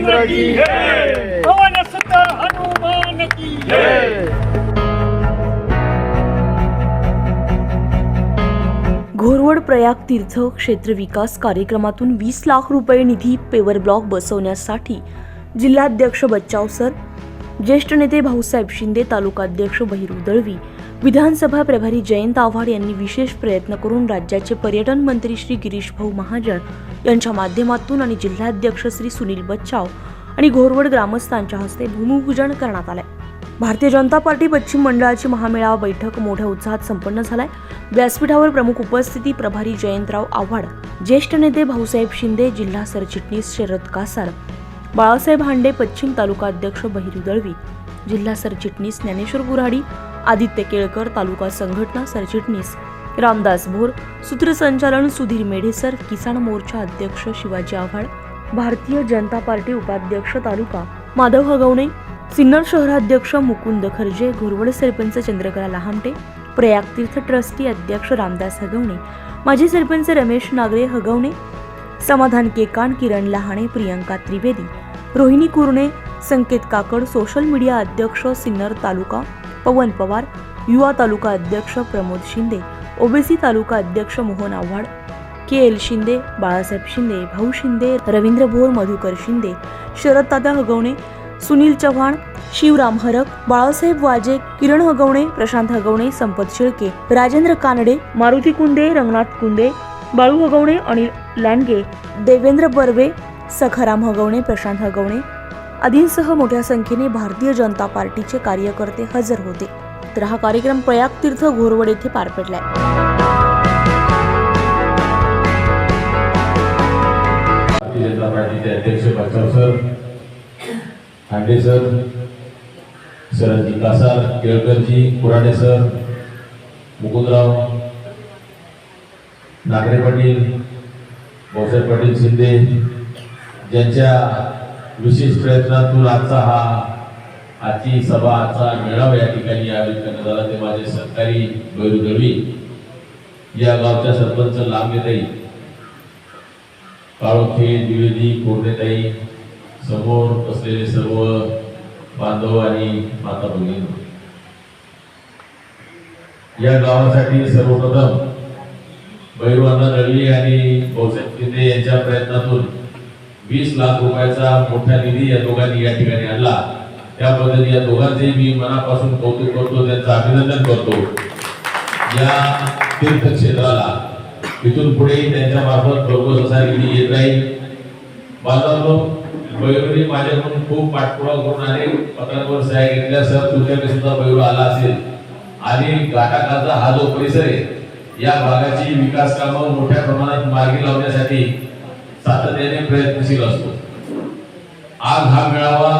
रामचंद्र की जय. पवन सुत हनुमान की जय. घोरवड प्रयाग तीर्थ क्षेत्र विकास कार्यक्रमातून वीस लाख रुपये निधी पेवर ब्लॉक बसवण्यासाठी जिल्हाध्यक्ष बच्चाव सर ज्येष्ठ नेते भाऊसाहेब शिंदे तालुकाध्यक्ष बहिरू दळवी विधानसभा प्रभारी जयंत आव्हाड यांनी विशेष प्रयत्न करून राज्याचे पर्यटन मंत्री श्री गिरीश भाऊ महाजन यांच्या माध्यमातून आणि जिल्हाध्यक्ष श्री सुनील बच्चाव आणि घोरवड ग्रामस्थांच्या हस्ते भूमिपूजन करण्यात आलंय. भारतीय जनता पार्टी पश्चिम मंडळाची महामेळावा बैठक मोठ्या उत्साहात संपन्न झालाय. व्यासपीठावर प्रमुख उपस्थिती प्रभारी जयंतराव आव्हाड ज्येष्ठ नेते भाऊसाहेब शिंदे जिल्हा सरचिटणीस शरद कासार बाळासाहेब हांडे पश्चिम तालुका अध्यक्ष बहिरू दळवी जिल्हा सरचिटणीस ज्ञानेश्वर बुराडी आदित्य केळकर तालुका संघटना सरचिटणीस रामदास भोर सूत्रसंचालन सुधीर मेढेसर किसान मोर्चा अध्यक्ष शिवाजी आव्हाड भारतीय जनता पार्टी उपाध्यक्ष तालुका माधव हगवणे सिन्नर शहराध्यक्ष मुकुंद खर्जे घोरवडे सरपंच चंद्रकला लहामटे प्रयाग तीर्थ ट्रस्टी अध्यक्ष रामदास हगवणे माजी सरपंच रमेश नागरे हगवणे समाधान केकान किरण लहाणे प्रियंका त्रिवेदी रोहिणी कुरणे संकेत काकड सोशल मीडिया अध्यक्ष सिन्नर तालुका पवन पवार युवा तालुका अध्यक्ष प्रमोद शिंदे ओबीसी तालुका अध्यक्ष मोहन आव्हाड के एल शिंदे बाळासाहेब शिंदे भाऊ शिंदे रवींद्र भोर मधुकर शिंदे शरद तात्या हगवणे सुनील चव्हाण शिवराम हरक बाळासाहेब वाजे किरण हगवणे प्रशांत हगवणे संपत शेळके राजेंद्र कानडे मारुती कुंदे रंगनाथ कुंदे बाळू हगवणे अनिल लांडगे देवेंद्र बर्वे सखाराम हगवणे प्रशांत हगवणे आदींसह मोठ्या संख्येने भारतीय जनता पार्टीचे कार्यकर्ते हजर होते. तर हा कार्यक्रम प्रयाग तीर्थ घोरवड येथे पार पडलाय. भारतीय सर हांडे सर शरदजी कासार केळकरजी कुराडे सर मुकुंदराव नागरे पाटील भाऊसाहेब पाटील शिंदे ज्यांच्या विशेष प्रयत्नातून आजचा हा आजची सभा आजचा मेळावा या ठिकाणी आयोजित करण्यात आला. ते माझे सरकारी बैरू दळवी या गावच्या सरपंच लांबेताई काळोखे द्विवेदी कोरडेताई समोर असलेले सर्व बांधव आणि माता भगिनी. या गावासाठी सर्वप्रथम भैरवांना दळवी आणि भाऊसाहेब शिंदे यांच्या प्रयत्नातून वीस लाख रुपयाचा मोठा निधी या दोघांनी या ठिकाणी आणला. त्याबद्दल या दोघांचे मी मनापासून कौतुक करतो त्यांचं अभिनंदन करतो. या तीर्थक्षेत्राला. इथून पुढे त्यांच्या मार्फत भरघोस असा निधी येत राहील. बांधवांनो बैरूने माझ्याकडून खूप पाठपुरावा करून अनेक पत्रांवर सह्या घेतल्या. सर तुमच्याकडे सुद्धा बैरू आला असेल. आणि घाटाकाचा हा जो परिसर आहे या भागाची विकास कामं मोठ्या प्रमाणात मार्गी लावण्यासाठी सातत्याने प्रयत्नशील असतो. आज हा मेळावा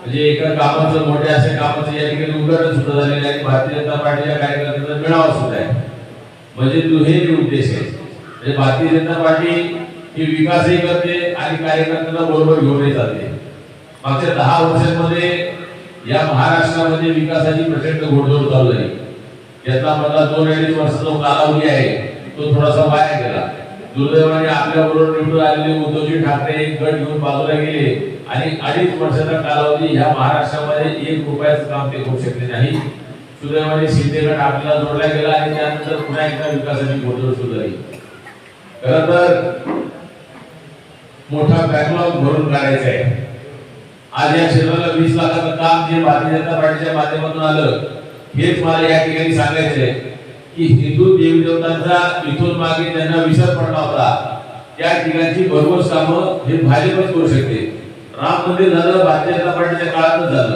म्हणजे एका कामाचं मोठ्या अशा कामाचं या ठिकाणी उदाहरण सुद्धा झालेलं आहे. भारतीय जनता पार्टीच्या कार्यकर्त्यांचा मेळावा सुद्धा आहे. म्हणजे दुहेरी उद्देश आहे म्हणजे भारतीय जनता पार्टी ही विकासही करते आणि कार्यकर्त्यांना बरोबर घेऊनही जाते. मागच्या दहा वर्षांमध्ये या महाराष्ट्रामध्ये विकासाची प्रचंड घोडदौड चालू झाली. यातला मला दोन अडीच वर्षाचा कालावधी आहे. तो थोडासा वाया गेला. दुर्दैवाने आपल्या बरोबर निवडून आलेले उद्धवजी ठाकरे एक गट घेऊन बाजूला गेले आणि अडीच वर्षाचा कालावधी ह्या महाराष्ट्रामध्ये एक रुपयाचं काम ते करू शकले नाही. सुदैवाने शिंदे गट आपल्याला जोडला गेला आणि त्यानंतर पुन्हा एकदा विकासाची गोंधळ सुरू झाली. खर तर मोठा बॅकलॉग भरून काढायचा आहे. आज या क्षेत्राला वीस लाखाचं काम जे भारतीय जनता पार्टीच्या माध्यमातून आलं हेच मला या ठिकाणी सांगायचंय. की हिंदू देवी देवतांचा इथून मागे त्यांना विसर पडला होता. त्या ठिकाणची भरघोस कामं हे भाजपच करू शकते. राम मंदिर झालं भारतीय जनता पार्टीच्या काळातच झालं.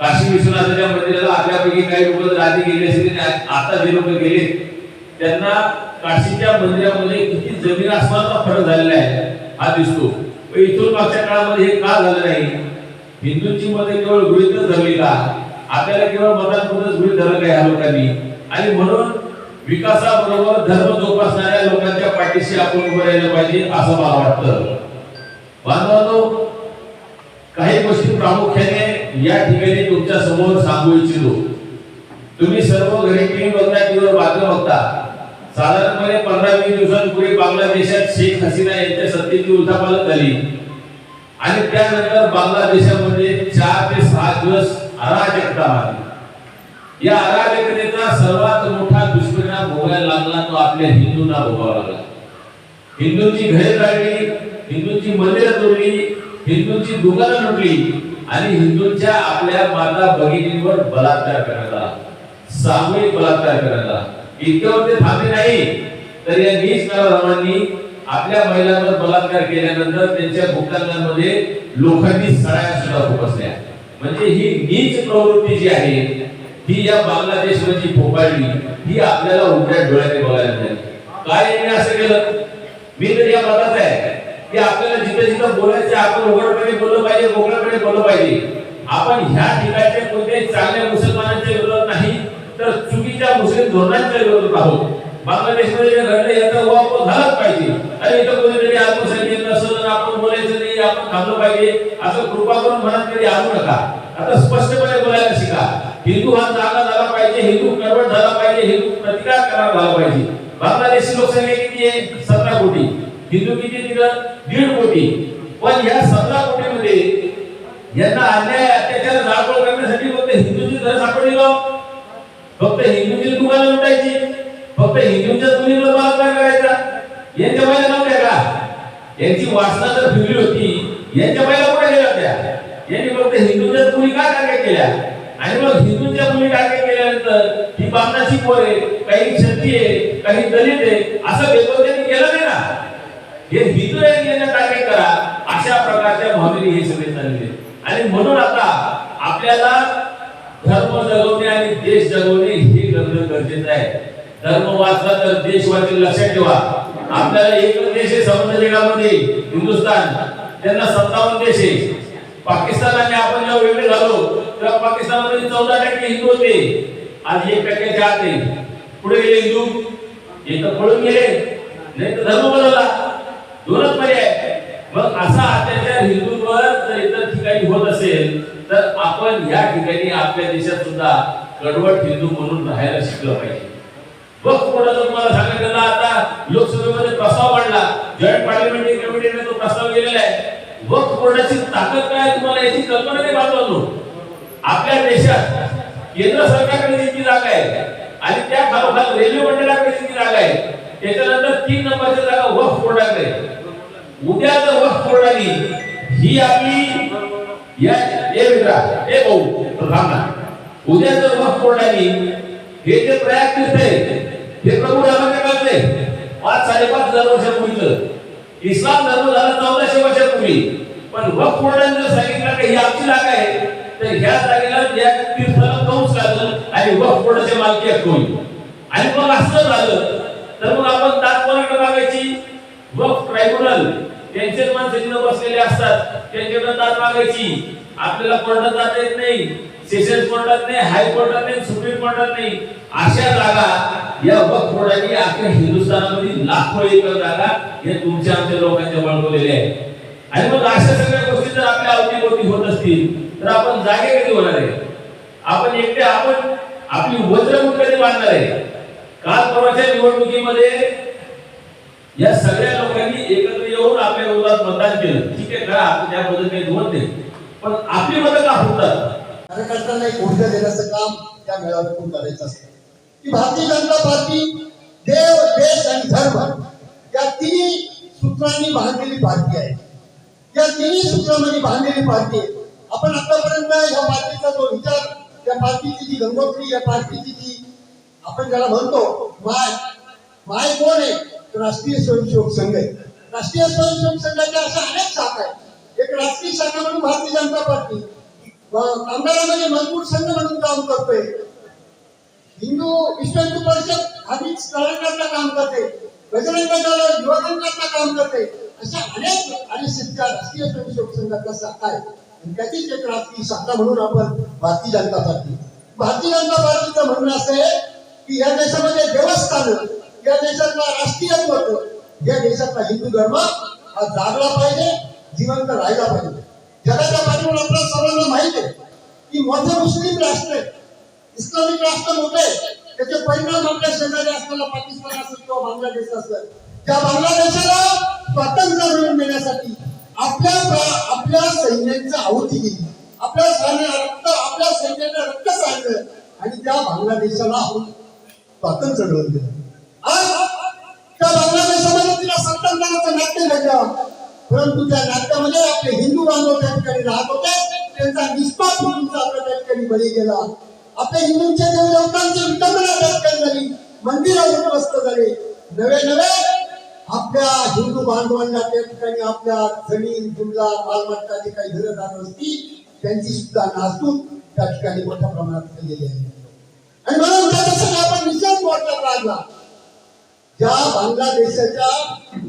काशी विश्वनाथाच्या मंदिराला आपल्यापैकी काही लोक आधी गेले असतील आता जे लोक गेले त्यांना काशीच्या मंदिरामध्ये किती जमीन आसमानचा फरक झालेला आहे हा दिसतो. पण इथून मागच्या काळामध्ये हे का झालं नाही? हिंदूंची मते केवळ गृहितच धरली का? आपल्याला केवळ मतांमध्येच गृहित धरलं काय या लोकांनी. आणि म्हणून विकासाबरोबर धर्म जोपासणाऱ्या लोकांच्या पाठीशी आपण उभं राहिलं पाहिजे असं मला वाटतं. बांधवांनो काही गोष्टी प्रामुख्याने या ठिकाणी तुमच्यासमोर सांगू इच्छितो. तुम्ही सर्व घरी टीव्ही बघता टीव्हीवर बातम्या बघता. साधारणपणे पंधरा वीस दिवसांपूर्वी बांगलादेशात शेख हसीना यांच्या सत्तेची उलथापालथ झाली. आणि त्यानंतर बांगलादेशामध्ये चार ते सहा दिवस अराजकता मारली. या अराजकतेचा सर्वात मोठा दुष्परिणाम भोगायला लागला तो आपल्या हिंदूंना भोगावा लागला. हिंदूंची घरे जाळली हिंदूंची मंदिरं तोडली हिंदूंची दुकानं लुटली आणि हिंदूंच्या आपल्या माता भगिनींवर बलात्कार करण्यात आला. सामूहिक बलात्कार करण्यात आला. इतक्यावर ते थांबले नाही तर या नीच नराधमांनी आपल्या महिलांवर बलात्कार केल्यानंतर त्यांच्या भूतांमध्ये लोखंडी सळ्या सुद्धा खुपसल्या म्हणजे ही नीच प्रवृत्ती जी आहे ही या बांगलादेशमध्ये फोपाळली ही आपल्याला उघड्या डोळ्याने बघायला मिळाली. काय यांनी असं केलं? मी तर या मतात आहे. की आपल्याला जिथे जिथं बोलायचं आपण उघडपणे बोललं पाहिजे मोकळ्याकडे बोललं पाहिजे. आपण ह्या ठिकाणच्या कोणत्याही चांगल्या मुसलमानांच्या विरोधात नाही तर चुकीच्या मुस्लिम धोरणांच्या विरोधात आहोत बांगलादेशमध्ये जे घडलं याचा वापर झालाच पाहिजे. आणि इथं कोणीतरी अल्पसंख्याक नसलं आपण बोलायचं नाही आपण थांबलं पाहिजे असं कृपा करून मनात कधी आणू नका. आता स्पष्टपणे बोलायला शिका. हिंदू हा जागा झाला पाहिजे, हिंदू कडवट झाला पाहिजे, हिंदू प्रतिकार करणार झाला पाहिजे. बांगलादेशची लोकसंख्या किती आहे सतरा कोटी हिंदू किती तिथं दीड कोटी. पण या सतरा कोटीमध्ये यांना अन्याय, अत्याचार जाळपोळ करण्यासाठी फक्त हिंदूची घर सापडली का फक्त हिंदूची दुकानं लुटायची, फक्त हिंदूंच्या मुलीवर बलात्कार करायचा. यांच्या बायला नव्हत्या का? यांची वासना जर फिरली होती. यांच्या बायला कुठे गेल्या होत्या? यांनी फक्त हिंदूंच्या मुली का टार्गेट केल्या? आणि मग हिंदूंच्या मुली टाके केल्यानंतर ही बामणाची पोर आहे काही क्षती आहे काही दलित आहे असं भेदभाव त्यांनी केलं नाही ना. हे हिंदू आहे यांना करा अशा प्रकारच्या भावनेने हे सगळे चालले. आणि म्हणून आता आपल्याला धर्म जगवणे आणि देश जगवणे हे करणं गरजेचं आहे. धर्म वाचला तर देश वाचेल लक्षात ठेवा. आपल्याला एकच देश आहे समृद्ध जगामध्ये हिंदुस्थान. त्यांना सत्तावन्न देश आहे. पाकिस्तान आणि आपण जेव्हा वेगळे झालो तेव्हा पाकिस्तानमध्ये चौदा टक्के हिंदू होते आज एक टक्क्याच्या आत आहे पुढे गेले हिंदू. हे तर पळून गेले. नाही तर धर्म बदलला. दोनच पर्याय मग असा अत्याचार हिंदूंवर जर इतर ठिकाणी होत असेल तर आपण या ठिकाणी आपल्या देशात सुद्धा कडवट हिंदू म्हणून राहायला शिकलं पाहिजे. बघ कोणाला तुम्हाला सांगितलं आता. लोकसभेमध्ये प्रस्ताव मांडला जॉईंट पार्लिमेंटरी कमिटीने तो प्रस्ताव गेलेला आहे. वक्फ बोर्डाची ताकद काय तुम्हाला याची कल्पना नाही बांधवलो आपल्या देशात केंद्र सरकारकडे जितकी जागा आहे आणि त्या खालोखाल रेल्वे मंडळाकडे जितकी जागा आहे त्याच्यानंतर तीन नंबरची जागा वक्फ बोर्डाकडे उद्या जर वक्फ बोर्डाने ही आपली या ए मित्रा ए भाऊ उद्या जर वक्फ बोर्डाने हे जे प्रयाग तीर्थ आहे हे प्रभू रामाने काळचे पाच साडेपाच हजार वर्षापूर्वीचं. इस्लाम धर्म झाला चौदाशे वर्षापूर्वी. पण वक्फ बोर्डाने जर सांगितलं की ही आमची जागा आहे तर ह्या जागेला या तीर्थाला कंस लागलं आणि वक्फ बोर्डाचे मालकी हक्क होईल आणि मग असं झालं. तर मग आपण दात कोणाकडे मागायची? वक्फ ट्रायब्युनल त्यांचे माणसं तिथं बसलेले असतात त्यांच्याकडे दाद मागायची. आपल्याला कोर्टात जाता येत नाही सेशन कोर्टात नाही हायकोर्टात नाही सुप्रीम कोर्टात नाही. अशा जागा या वक्फ बोर्डाने आपल्या हिंदुस्थानामध्ये लाखो एकर जागा हे तुमच्या आमच्या लोकांच्या बळकवलेल्या आहेत. आणि मग अशा सगळ्या गोष्टी जर आपल्या अवतीभोवती होत असतील तर आपण जागे कधी होणार आहे? आपण एकटे आपण आपली वज्रमुख कधी बांधणार आहे? काल परवाच्या निवडणुकीमध्ये या सगळ्या लोकांनी एकत्र येऊन आपल्या विरोधात मतदान केलं. ठीक आहे का आपण त्याबद्दल काही दोन नाही पण आपली मतं का फुटतात कार्यकर्त्यांना एक ऊर्जा देण्याचं काम त्या मेळाव्यातून करायचं असतं? की भारतीय जनता पार्टी देव देश आणि धर्म या तिन्ही सूत्रांनी बांधलेली पार्टी आहे. या तिन्ही सूत्रांमध्ये बांधलेली पार्टी आहे. आपण आतापर्यंत या पार्टीचा जो विचार या पार्टीची जी गंगोत्री या पार्टीची जी आपण ज्याला म्हणतो माय माय कोण आहे? राष्ट्रीय स्वयंसेवक संघ आहे. राष्ट्रीय स्वयंसेवक संघाच्या अशा अनेक शाखा आहेत. एक राष्ट्रीय शाखा म्हणून भारतीय जनता पार्टी कामगारांमध्ये मजबूत संघ म्हणून काम करतोय. हिंदू विश्व हिंदू परिषद आधीच स्थळांकरता काम करते. बजरंग दल युवकांकरता काम करते. अशा अनेक आणि सध्या राष्ट्रीय स्वयंसेवक संघाचा शाखा आहे त्याचीच एक राष्ट्रीय सत्ता म्हणून आपण भारतीय जनता पार्टी भारतीय जनता पार्टीचं म्हणणं असं आहे की या देशामध्ये देवस्थान या देशातला राष्ट्रीयत्व या देशातला हिंदू धर्म हा जागला पाहिजे जिवंत राहिला पाहिजे. जगाच्या पाठीवर आपल्या सर्वांना माहीत आहे की मोठे मुस्लिम राष्ट्र आहे इस्लामिक राष्ट्र मोठे त्याचे परिणाम आपल्या शेजारी असलेला पाकिस्तान असेल किंवा बांगलादेश असेल त्या बांगलादेशाला स्वातंत्र्य मिळवून देण्यासाठी आपल्या आपल्या आपल्या सैन्याची आहुती दिली आपल्या सैन्या रक्त आपल्या सैन्याने रक्त सांडलं आणि त्या बांगलादेशाला आपण स्वातंत्र्य मिळवून दिलं. आज त्या बांगलादेशामध्ये तिला सत्तांतराचं नाट्य घडलं. परंतु त्या नाट्यामध्ये आपले हिंदू बांधव त्या ठिकाणी राहत होते. त्यांचा निष्पाप हिंदूंचा आपल्या त्या ठिकाणी बळी गेला. आपल्या हिंदूंच्या देवदेवतांची विटंबना त्या ठिकाणी झाली मंदिरं उद्ध्वस्त झाले. नवे नवे आपल्या हिंदू बांधवांना त्या ठिकाणी आपल्या जमीन जुमला मालमत्ता जे काही घरदार असती त्यांची सुद्धा नासधूक त्या ठिकाणी मोठ्या प्रमाणात केलेली आहे. आणि म्हणून त्याच्यासाठी आपण निषेध मोठा लागला ज्या बांगलादेशाच्या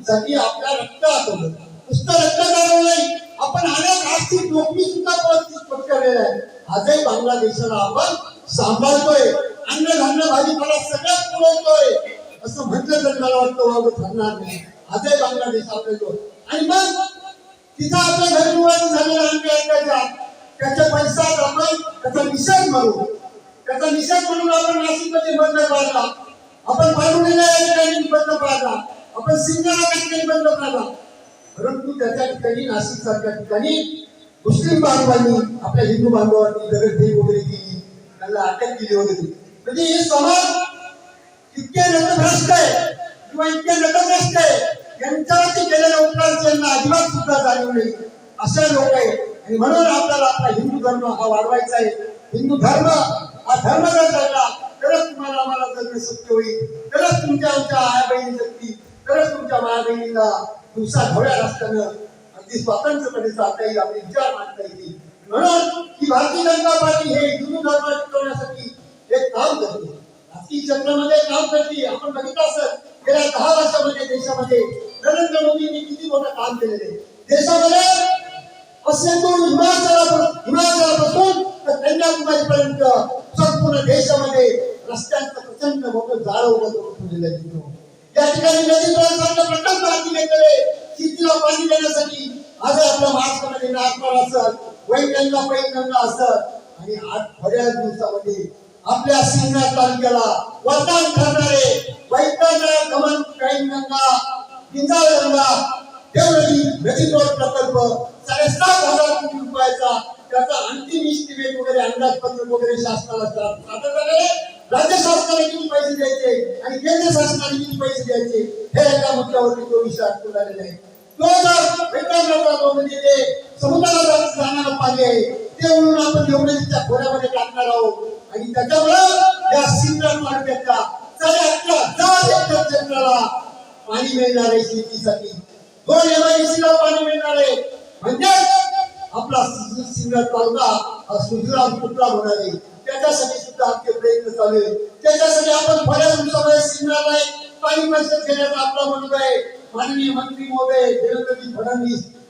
साठी आपल्या रक्तात आठवलं नुसतं रक्त काढलं नाही. आपण अनेक आर्थिक नोकरी सुद्धा पत्करलेल्या आहे. आजही बांगलादेशाला आपण सांभाळतोय. अन्नधान्य भाजीपाला सगळ्यात पुरवतोय. असं म्हटलं तर मला वाटतं बाबा ठरणार नाही. आजही बांगलादेश आपल्या आणि मग तिथं आपल्या घरी निवासी झालेला अंग ऐकायचा त्याच्या पैसा आपण त्याचा निषेध म्हणू. त्याचा निषेध म्हणून आपण नाशिकमध्ये बंद पाडला. आपण पाडुणीला या ठिकाणी बंद पाडला. आपण सिंगाला ठिकाणी बंद पाडला. परंतु त्याच्या ठिकाणी नाशिक सारख्या ठिकाणी मुस्लिम बांधवांनी आपल्या हिंदू बांधवांनी दगडफेक वगैरे केली. त्यांना अटक केली वगैरे म्हणजे हे समाज इतके नतभ्रष्ट आहे किंवा इतके नतभ्रष्ट आहे यांच्यावरती केलेल्या उपकार त्यांना अजिबात सुद्धा जाणीव नाही. असे लोक आहे आणि म्हणून आपल्याला आपला हिंदू धर्म हा वाढवायचा आहे. हिंदू धर्म हा धर्म जर झाला तरच तुम्हाला आम्हाला जगणे शक्य होईल. तरच तुमच्या आमच्या आया बहिणी जगतील. तरच तुमच्या माया बहिणीला दिवसा ढोळ्या रस्त्यानं अगदी स्वातंत्र्यपणे चालता येईल आपले विचार मांडता येतील. म्हणून ही भारतीय जनता पार्टी हे हिंदू धर्म टिकवण्यासाठी एक काम करते. ती जंगलामध्ये काम करते आपण बघितलं असत गेल्या दहा वर्षामध्ये देशामध्ये नरेंद्र मोदींनी किती मोठं काम केलेलं आहे. देशामध्ये असे तो हिमाचलापासून हिमाचलापासून तर कन्याकुमारी पर्यंत संपूर्ण देशामध्ये रस्त्यांचं प्रचंड मोठं जाळं उभं करून ठेवलेलं आहे या ठिकाणी नदी प्रवासाचा प्रकल्प हाती घेतलेले शेतीला पाणी देण्यासाठी आज आपल्या महाराष्ट्रामध्ये नागपूर असत वैगंगा पैगंगा असत आणि आज बऱ्याच दिवसामध्ये आपल्या सिंगणात तालुक्याला वरदान ठरणारे वैगंगा गमन पैगंगा पिंजाळगंगा देवळी नदी रोड प्रकल्प साडेसात हजार कोटी रुपयाचा त्याचा अंतिम इस्टिमेट वगैरे अंदाजपत्रक वगैरे शासनाला सादर झालेलं राज्य शासनाने किती पैसे द्यायचे आणि केंद्र शासनाने किती पैसे द्यायचे हे एका मुद्द्यावरती तो विषय अटकून आलेला आहे. तो जर वेतन तो म्हणजे समुद्राला जाणारा पाणी आहे ते म्हणून आपण एवढे त्या खोऱ्यामध्ये टाकणार आहोत आणि त्याच्यामुळं या सिंधन तालुक्याच्या साडे अकरा हजार एकर क्षेत्राला पाणी मिळणार आहे शेतीसाठी. दोन एमआयडीसीला पाणी मिळणार. आहे म्हणजे आपला सि- तालुका हा सुजलाम कुठला होणार आहे. त्याच्यासाठी सुद्धा आपले प्रयत्न चालू आहे त्याच्यासाठी आपण बऱ्याच दिवसामध्ये सिन्नरला पाणी परिषद घेण्याचा आपला म्हणत आहे. माननीय मंत्री महोदय देवेंद्रजी फडणवीस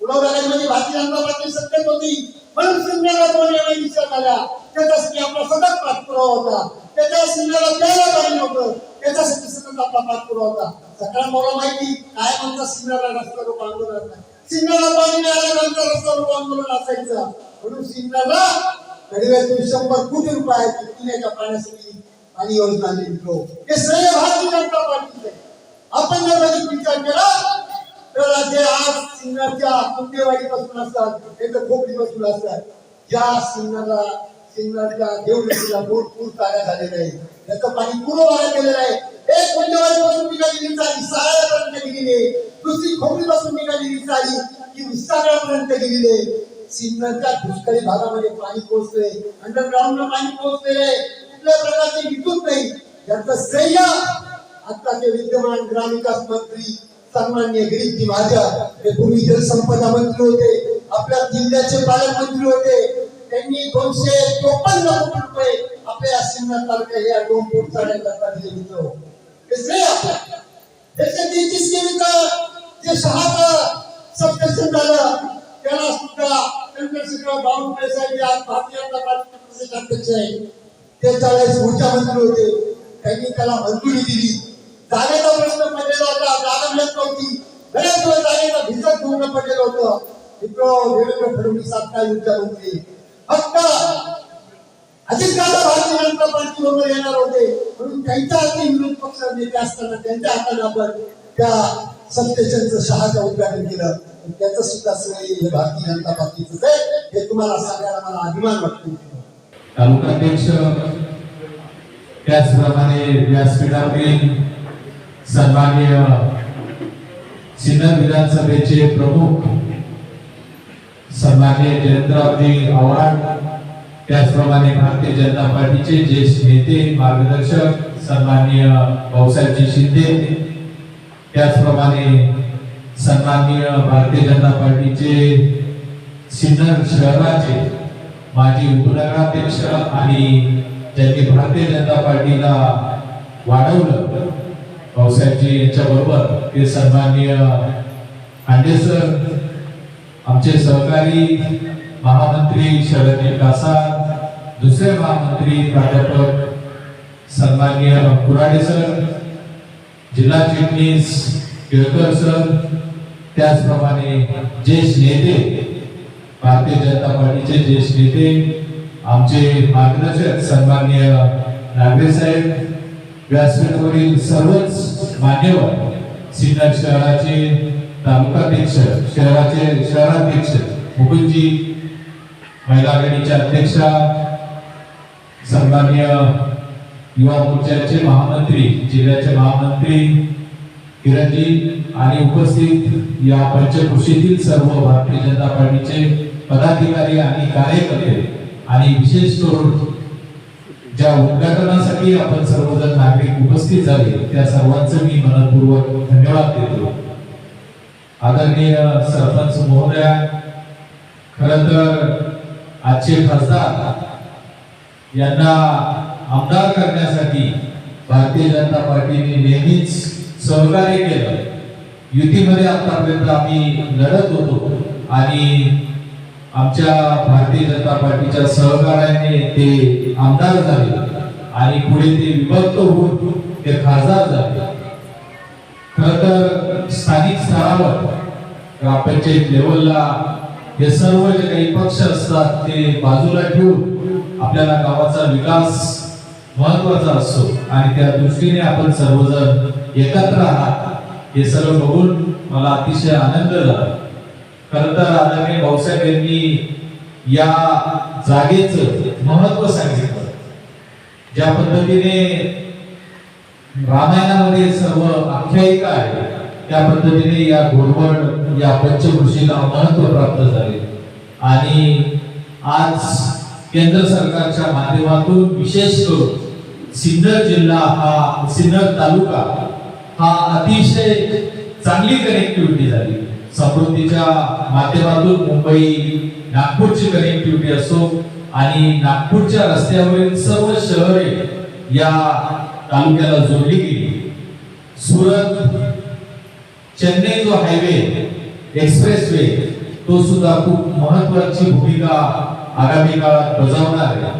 पुरवठा भारतीय जनता पार्टी सत्तेत होती. म्हणून सिंगला दोन वेळा दिशा झाल्या त्याच्यासाठी आपला सतत पाठपुरावा होता. त्याच्या सिंगाला प्यायला नव्हतं. त्याच्यासाठी सतत आपला पाठपुरावा होता. सकाळ मला माहिती काय म्हणतात सिंगाला रस्ता आंदोलन पाणी मिळाल्यानंतर रस्ता रोको आंदोलन असायचं. म्हणून सिंगाला शंभर कोटी रुपये पिण्याच्या पाण्यासाठी आणि योजना आणली हे भारतीय जनता पार्टीचे. आपण जर विचार केला तर आज सिंगाच्या कुंडेवाडीपासून असतात ते तर खोपडीपासून असतात. ज्या सिंगाला सिंगाच्या देवळीला भरपूर ताऱ्या झालेल्या आहेत. त्याचं पाणी पुरवठा केलेलं आहे. एक कुंडेवाडीपासून निघालेली चाली साऱ्यापर्यंत गेलेली आहे. दुसरी खोपडीपासून निघालेली चाली की विस्तारापर्यंत गेलेली आहे. सिन्नरच्या दुष्काळी भागामध्ये पाणी पोहोचले अंडरग्राऊंड पाणी पोहोचलेले कुठल्या प्रकारचे विद्युत नाही. त्याचं श्रेय आताचे विद्यमान ग्रामविकास मंत्री सन्मान्य गरीब माझ्या हे पूर्वी जलसंपदा मंत्री होते आपल्या जिल्ह्याचे पालकमंत्री होते. त्यांनी दोनशे चोपन्न कोटी रुपये आपल्या सिन्नर तालुक्या या दोन फूट करता दिले एकशे तेहतीस केवीचं जे सहाचं सबस्टेशन झालं त्याला सुद्धा चंद्रशेखर बावनकुळे साहेब आज भारतीय जनता पार्टीचे ते त्यावेळेस ऊर्जा मंत्री होते. त्यांनी त्याला मंजुरी दिली. जागेचा प्रश्न पडलेला होता. जागा मिळत नव्हती बऱ्याच दिवस जागेचा भिजत घेऊन पडलेलं होतं. मित्र देवेंद्र फडणवीस आता ऊर्जा होती. फक्त अजित दादा भारतीय जनता पार्टी बरोबर येणार होते. म्हणून त्यांच्या हाती विरोध पक्ष नेते असताना त्यांच्या हाताने आपण त्या सत्तेचं शहाचं उद्घाटन केलं. त्याचं सुद्धा श्रेय हे भारतीय जनता पार्टीच आहे. हे तुम्हाला सांगायला मला अभिमान वाटतो. तालुकाध्यक्ष त्याचप्रमाणे व्यासपीठावरील सन्माननीय सिन्नर विधानसभेचे प्रमुख सन्माननीय जयंतरावजी आव्हाड त्याचप्रमाणे भारतीय जनता पार्टीचे ज्येष्ठ नेते मार्गदर्शक सन्माननीय भाऊसाहेबजी शिंदे त्याचप्रमाणे सन्माननीय भारतीय जनता पार्टीचे सिन्नर शहराचे माजी उपनगराध्यक्ष आणि ज्यांनी भारतीय जनता पार्टीला वाढवलं भाऊसाहेबजी यांच्याबरोबर ते सन्माननीय हांडे सर आमचे सहकारी महामंत्री शरद कासार दुसरे महामंत्री प्राध्यापक सन्माननीय कुराडे सर जिल्हा चिटणीस केळकर सर त्याचप्रमाणे ज्येष्ठ नेते भारतीय जनता पार्टीचे ज्येष्ठ नेते आमचे मार्गदर्शक सन्माननीय नागरे साहेब व्यासपीठावरील सर्वच मान्यवर सिन्नर शहराचे तालुकाध्यक्ष शहराचे शहराध्यक्ष मुकुंदजी महिला आघाडीच्या अध्यक्षा सन्माननीय युवा मोर्चाचे महामंत्री जिल्ह्याचे महामंत्री किरणजी आणि उपस्थित या पंचकृषीतील सर्व भारतीय जनता पार्टीचे पदाधिकारी आणि कार्यकर्ते आणि विशेष करून ज्या उद्घाटनासाठी आपण सर्वजण नागरिक उपस्थित झाले त्या सर्वांचं मी मनपूर्वक धन्यवाद देतो. आदरणीय सरपंच महोदया खर तर आजचे खासदार यांना आमदार करण्यासाठी भारतीय जनता पार्टीने नेहमीच सहकार्य केलं. युतीमध्ये आतापर्यंत आम्ही लढत होतो आणि आमच्या भारतीय जनता पार्टीच्या सहकार्याने ते आमदार झाले आणि पुढे ते विभक्त होऊन ते खासदार झाले. खर तर स्थानिक स्तरावर ग्रामपंचायत लेवलला हे सर्व जे काही पक्ष असतात ते बाजूला ठेवून आपल्याला गावाचा विकास महत्त्वाचा असतो आणि त्या दृष्टीने आपण सर्वजण एकत्र आहात हे सर्व बघून मला अतिशय आनंद झाला. खर तर आदरणीय भाऊसाहेब यांनी या जागेच महत्त्व सांगितलं. ज्या पद्धतीने रामायणामध्ये सर्व आख्यायिका आहे त्या पद्धतीने या घोडवण या पंचकृषीला महत्त्व प्राप्त झाले. आणि आज केंद्र सरकारच्या माध्यमातून विशेष करून सिन्नर जिल्हा हा सिन्नर तालुका हा अतिशय चांगली कनेक्टिव्हिटी झाली. समृद्धीच्या माध्यमातून मुंबई नागपूरची कनेक्टिव्हिटी असो आणि नागपूरच्या रस्त्यावरील सर्व शहरे या तालुक्याला जोडली गेली. सुरत चेन्नई जो हायवे एक्सप्रेसवे तो सुद्धा खूप महत्वाची भूमिका आगामी काळात बजावणार आहे.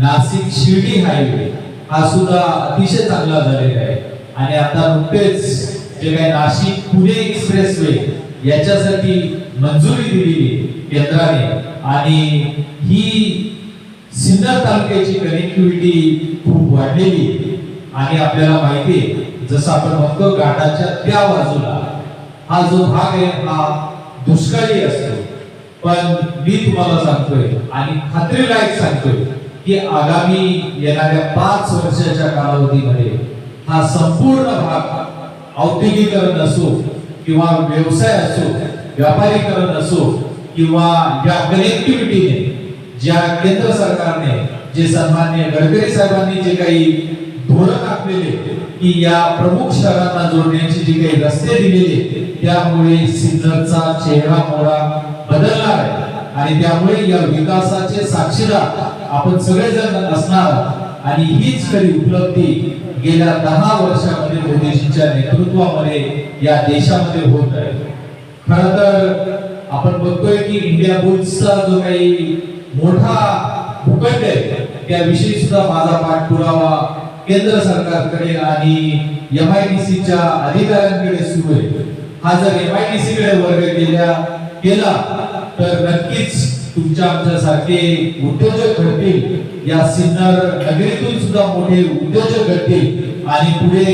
नाशिक शिर्डी हायवे हा सुद्धा अतिशय चांगला झालेला आहे. आणि आता नुकतेच जे काही नाशिक पुणे एक्सप्रेसवे याच्यासाठी मंजुरी दिलेली केंद्राने. आणि ही सिन्नर तालुक्याची कनेक्टिव्हिटी खूप वाढलेली आणि आपल्याला माहिती आहे जसं आपण म्हणतो घाटाच्या त्या बाजूला हा जो भाग आहे हा दुष्काळी असतो. पण मी तुम्हाला सांगतोय आणि खात्रीलायक सांगतोय की आगामी येणाऱ्या पाच वर्षाच्या कालावधीमध्ये हा संपूर्ण भाग औद्योगिकरण असो किंवा व्यवसाय असो व्यापारीकरण असो किंवा या कनेक्टिव्हिटीने ज्या केंद्र सरकारने जे सन्मान्य गडकरी साहेबांनी जे काही धोरण आखलेले की या प्रमुख शहरांना जोडण्याची जी काही रस्ते दिलेले त्यामुळे सिन्नरचा चेहरा मोहरा बदलणार आहे. आणि त्यामुळे या विकासाचे साक्षीदार आपण सगळेजण असणार आणि हीच खरी उपलब्धी गेल्या दहा वर्षामध्ये मोदीजीच्या नेतृत्वामध्ये या देशामध्ये होत आहे. खर तर आपण बघतोय की इंडिया बुल्सचा जो काही मोठा भूखंड आहे त्याविषयी सुद्धा माझा पाठपुरावा केंद्र सरकारकडे आणि एम आय डी सीच्या अधिकाऱ्यांकडे सुरू आहे. हा जर एम आय डी सी कडे वर्ग केला तर नक्कीच तुमच्या आमच्यासारखे उद्योजक घडतील या सिन्नर नगरीतून सुद्धा मोठे उद्योजक घडतील आणि पुढे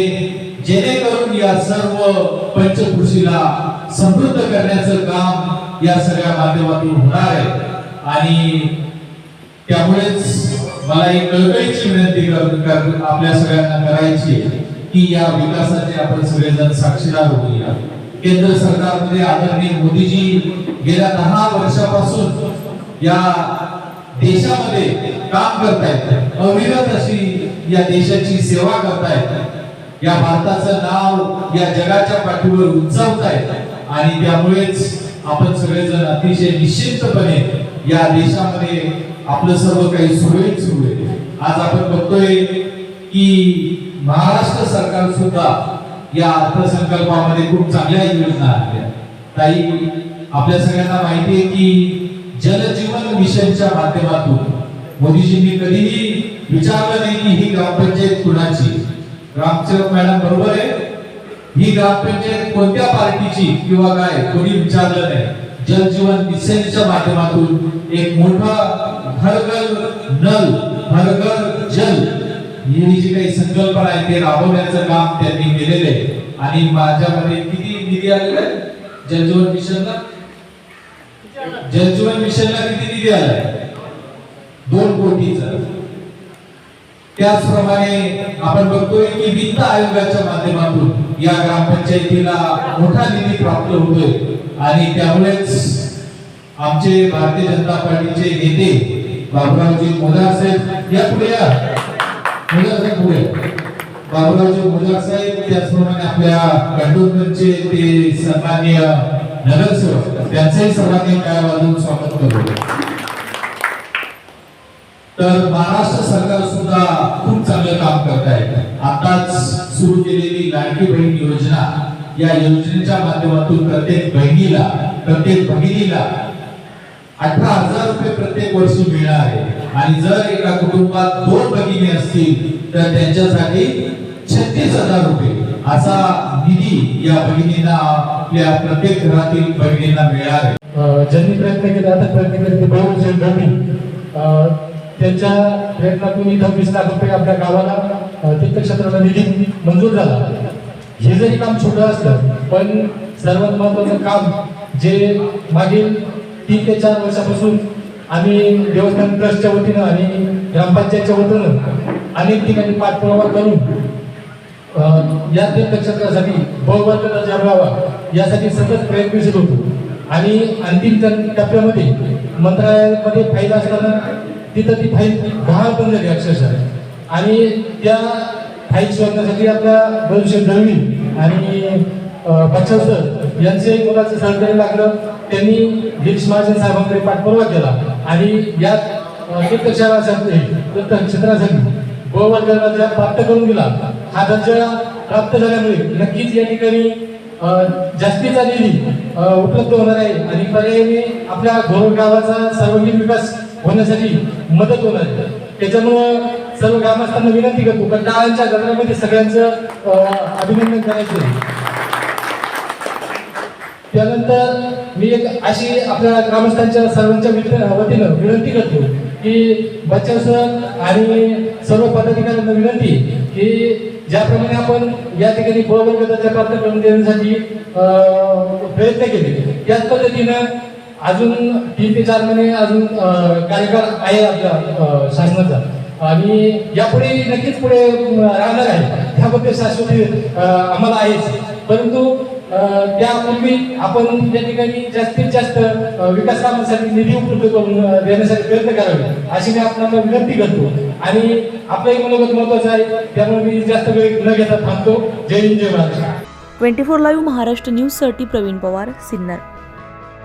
जेणेकरून या सर्व पंचकृषीला समृद्ध करण्याचं काम या सगळ्या माध्यमातून होणार आहे. आणि त्यामुळेच मला एक कळकळीची विनंती आपल्या सगळ्यांना करायची की या विकासाचे आपण सगळेजण साक्षीदार होऊया. केंद्र सरकारमध्ये आदरणीय मोदीजी गेल्या दहा वर्षापासून या देशामध्ये काम करतायत. अविरत अशी या देशाची सेवा करतायत. या भारताचं नाव या जगाच्या पाठीवर उंचावतायत. आणि त्यामुळेच आपण सगळेजण अतिशय निश्चिंतपणे या देशामध्ये आपलं सर्व काही सुरळीत सुरू आहे. आज आपण बघतोय की महाराष्ट्र सरकार सुद्धा या अर्थसंकल्पामध्ये खूप चांगल्या योजना आणल्या. ताई आपल्या सगळ्यांना माहिती आहे की जलजीवन मिशनच्या माध्यमातून. मोदीजींनी कधीही विचारलं नाही की ही ग्रामपंचायत कुणाची. ग्रामसेवक मॅडम बरोबर आहे. ही ग्रामपंचायत कोणत्या पार्टीची किंवा काय कोणी विचारलं नाही. जलजीवन मिशनच्या माध्यमातून एक मोठा घरघर नल घरघर जल ही जी काही संकल्पना आहे ते राबवण्याचं काम त्यांनी केलेलं आहे. आणि माझ्यामध्ये किती निधी आलेला आहे? जलजीवन मिशनला जलजीवन मिशनला किती निधी आला दोन कोटीचा. त्याचप्रमाणे आपण बघतोय की वित्त आयोगाच्या माध्यमातून या ग्रामपंचायतीला मोठा निधी प्राप्त होतोय. आणि त्यामुळेच आमचे भारतीय जनता पार्टीचे नेते बाबुरावजी मोदार साहेब या पुढे या. मोदार साहेब पुढे बाबुरावजी मोदार साहेब त्याचप्रमाणे आपल्या कंटोनमेंटचे ते सन्माननीय नगरसेवक त्यांचंही सर्वांनी काय वाजवून स्वागत करतो तर महाराष्ट्र सरकार सुद्धा खूप चांगलं काम करत आहे. आताच सुरू केलेली लाडकी बहीण योजना या योजनेच्या माध्यमातून प्रत्येक बहिणीला प्रत्येक भगिनीला अठरा हजार रुपये प्रत्येक वर्षी मिळणार आहे. आणि जर एका कुटुंबात दोन भगिनी असतील तर त्यांच्यासाठी छत्तीस हजार रुपये. असा निधी या बहिणीला आपल्या प्रत्येक घरातील बहिणींना मिळावे. ज्यांनी प्रयत्न केले आता प्रयत्न केले बहुजन गवळी त्यांच्या प्रयत्नातून इथं वीस लाख रुपये आपल्या गावाला अ, तीर्थक्षेत्राला निधी मंजूर झाला. हे जरी काम छोटं असलं पण सर्वात महत्वाचं काम जे मागील तीन ते चार वर्षापासून आम्ही देवस्थान ट्रस्टच्या वतीनं आणि ग्रामपंचायतच्या वतीनं अनेक ठिकाणी पाठपुरावा करून अ, या तीर्थक्षेत्रासाठी बहुवर्ग दर्जा मिळावा यासाठी सतत प्रयत्नशील होतो. आणि अंतिम टप्प्यामध्ये मंत्रालयामध्ये फाईल असताना तिथं ती फाईल गहाळ पण झाली अक्षरशः. आणि त्या फाईल शोधण्यासाठी आपल्या भविष्य दळवी आणि बच्चा सर यांचे मुलाचं सहकार्य लागलं. त्यांनी गिरीश महाजन साहेबांकडे पाठपुरावा केला. आणि यात अ, क्षेत्रासाठी तीर्थक्षेत्रासाठी गोवर्ग दर्जा प्राप्त करून दिला हा दर्जा प्राप्त झाल्यामुळे नक्कीच या ठिकाणी जास्तीचा निधी उपलब्ध होणार आहे आणि पर्यायाने आपल्या घोर गावाचा सर्वांगीण विकास होण्यासाठी मदत होणार आहे त्याच्यामुळं सर्व ग्रामस्थांना विनंती करतो कारण टाळांच्या गजरामध्ये सगळ्यांचं अभिनंदन करायचं आहे. त्यानंतर मी एक अशी आपल्या ग्रामस्थांच्या सर्वांच्या वतीनं विनंती करतो की बच्चा सर आणि सर्व पदाधिकाऱ्यांना विनंती की ज्याप्रमाणे आपण या ठिकाणी बळवर्ग दर्जा प्राप्त करून देण्यासाठी प्रयत्न केले त्याच पद्धतीनं अजून तीन ते चार महिने अजून कार्यकाळ आहे आपल्या शासनाचा. आणि यापुढे नक्कीच पुढे राहणार आहे. त्याबद्दल शाश्वती आम्हाला आहेच. परंतु त्यापूर्वी आपण या ठिकाणी जास्तीत जास्त विकासकामासाठी विकास निधी उपलब्ध करून देण्यासाठी प्रयत्न करावे अशी मी आपल्याला विनंती करतो. आणि आपलंही मनोगत महत्वाचं आहे त्यामुळे मी जास्त वेळ न घेता थांबतो. जय हिंद जय Maharashtra twenty four live Maharashtra न्यूजसाठी प्रवीण पवार सिन्नर.